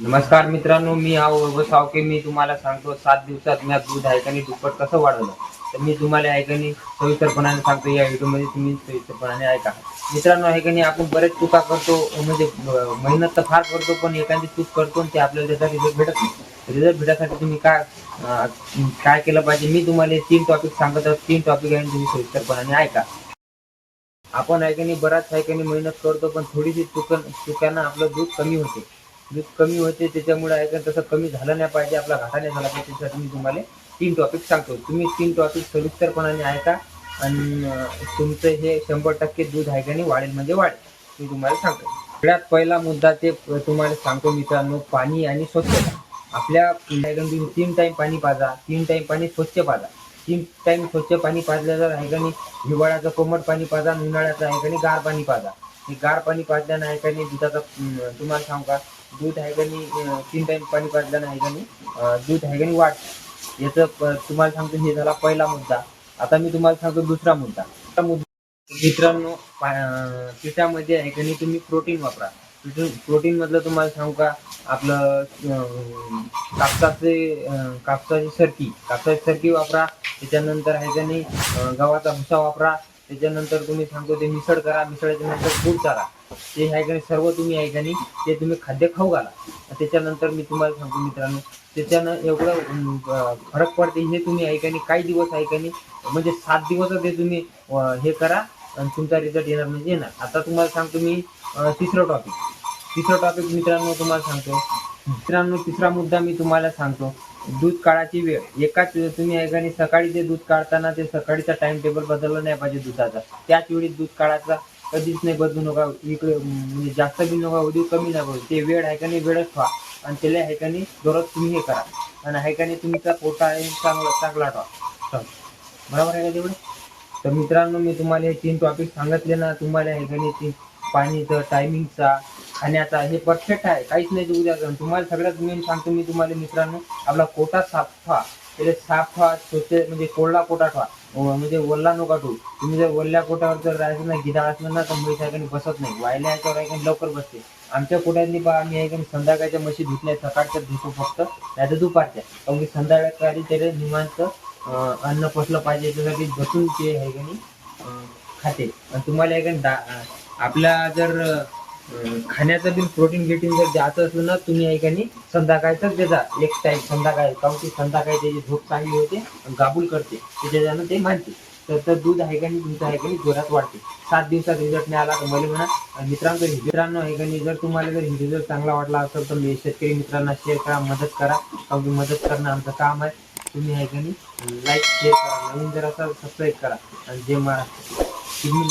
नमस्कार मित्रांनो मी हा वैभव सावके. मी तुम्हाला सांगतो सात दिवसात मी दूध आहे दुप्पट कसं वाढवलं? तर मी तुम्हाला आहे सविस्तरपणाने सांगतो. या व्हिडिओमध्ये तुम्ही सविस्तरपणाने ऐका. मित्रांनो आहे आपण बरेच चुका करतो म्हणजे मेहनत तर फार करतो पण एखादी चूक करतो आणि ते आपल्याला त्याचा रिझल्ट भेटत नाही. रिझल्ट भेटायसाठी तुम्ही काय काय केलं पाहिजे? मी तुम्हाला तीन टॉपिक सांगत आहोत. तीन टॉपिक आहे तुम्ही सविस्तरपणाने ऐका. आपण आहे बराच आहे मेहनत करतो पण थोडीशी चुक चुकांना आपलं दूध कमी होते. दूध कमी होते त्याच्यामुळे आहे का तसं कमी झालं नाही पाहिजे आपला घाटा नाही झाला पाहिजे. त्यासाठी मी तुम्हाला तीन टॉपिक सांगतो. तुम्ही तीन टॉपिक सविस्तरपणाने ऐका आणि तुमचं हे शंभर टक्के दूध आहे का नाही वाढेल म्हणजे वाढेल मी तुम्हाला सांगतो. सगळ्यात पहिला मुद्दा ते तुम्हाला सांगतो मित्रांनो पाणी आणि स्वच्छता. आपल्या तुम्ही तीन टाइम पाणी पाजा तीन टाइम पाणी स्वच्छ पाजा. तीन टाईम स्वच्छ पाणी पाजल्याचं आहे का नाही हिवाळ्याचं कोमट पाणी पाजा आणि उन्हाळ्याचं आहे का नाही गार पाणी पाजा. हे गार पाणी पाजल्यानं आहे का नाही दुधाचं तुम्हाला सांगू का? दूध आहे का नाही तीन टाइम पाणी पाजल्यानं आहे का नाही दूध आहे का नाही वाट याचं तुम्हाला सांगतो हे झाला पहिला मुद्दा. आता मी तुम्हाला सांगतो दुसरा मुद्दा. मुद्दा मित्रांनो पिठामध्ये आहे का नाही तुम्ही प्रोटीन वापरा. प्रोटीन मधलं तुम्हाला सांगू का आपलं कापसाचे कापसाची सरकी. कापसाची सरकी वापरा. त्याच्यानंतर आहे का नाही गव्हाचा भुसा वापरा. त्याच्यानंतर तुम्ही सांगतो ते मिसळ करा मिसळाच्या नंतर फूड चारा ते आहे सर्व तुम्ही आहे ते तुम्ही खाद्य खाऊ घाला. त्याच्यानंतर मी तुम्हाला सांगतो मित्रांनो त्याच्यानं एवढं फरक पडते हे तुम्ही आहे काही दिवस आहे म्हणजे सात दिवस ते तुम्ही हे करा आणि तुमचा रिझल्ट येणार म्हणजे येणार. आता तुम्हाला सांगतो मी तिसरं टॉपिक तिसरं टॉपिक मित्रांनो तुम्हाला सांगतो. मित्रांनो तिसरा मुद्दा मी तुम्हाला सांगतो. दूध काढायची वेळ. एकाच तुम्ही एकाने सकाळी ते दूध काढताना ते सकाळीचा टाइम टेबल बदलला नाही पाहिजे दुधाचा. त्याच वेळी दूध काढायचा. कधीच नाही बदलू नका. इकडे म्हणजे जास्त बी नका उद्योग कमी नका ते वेळ आहे का नाही वेळच व्हा आणि त्याला आहे का नाही दररोज तुम्ही हे करा. आणि आहे का नाही तुमचा पोटा आहे चांगला चांगला ठेवा. बरोबर आहे का तेवढे तर मित्रांनो मी तुम्हाला हे तीन टॉपिक सांगितले ना तुम्हाला हे गणित तीन पाणीचं टायमिंगचा खाण्याचा हे परफेक्ट आहे. काहीच नाही उद्या तुम्हाला सगळ्यात मेन सांगतो मी तुम्हाला मित्रांनो. आपला कोटा साफ ठेवा. त्याला साफ ठेवा स्वच्छ म्हणजे कोरडा कोटा ठेवा. म्हणजे ओल्ला नका ठेवू. तुम्ही जर वल्ल्या कोटावर जर राहायचं ना गिधा असलं ना तर म्हैस ऐकून बसत नाही. वायल्या याच्यावर ऐकून लवकर बसते. आमच्या कोट्यांनी बा आम्ही ऐकून संध्याकाळच्या म्हशी धुतल्या सकाळच्या धुतो फक्त. नाही तर दुपारच्या. कारण की संध्याकाळी त्याला निवांत अन्न पसलं पाहिजे याच्यासाठी बसून ते आहे का नाही खाते. आणि तुम्हाला ऐकून दा- आपल्या जर खाण्याचं बिल प्रोटीन बिटीन जर जास्त असलं ना तुम्ही ऐकानी संध्याकाळचंच देजा. एक टाईम संध्याकाळी कारण की संध्याकाळी त्याची झोप चांगली होते गाबूल करते. त्याच्यानं ते मानते. तर तर दूध आहे का नाही तुमचं आहे का नाही जोरात वाढते. सात दिवसात रिझल्ट नाही आला तर मला म्हणा. मित्रांचं मित्रांनो मित्रांनो आहे का नाही जर तुम्हाला जर रिझल्ट चांगला वाटला असेल तर मी शेतकरी मित्रांना शेअर करा मदत करा. कारण की मदत करणं आमचं काम आहे. तुम्ही आहे का नाही लाईक शेअर करा. नवीन जर असाल सबस्क्राईब करा. आणि जे महाराष्ट्र तुम्ही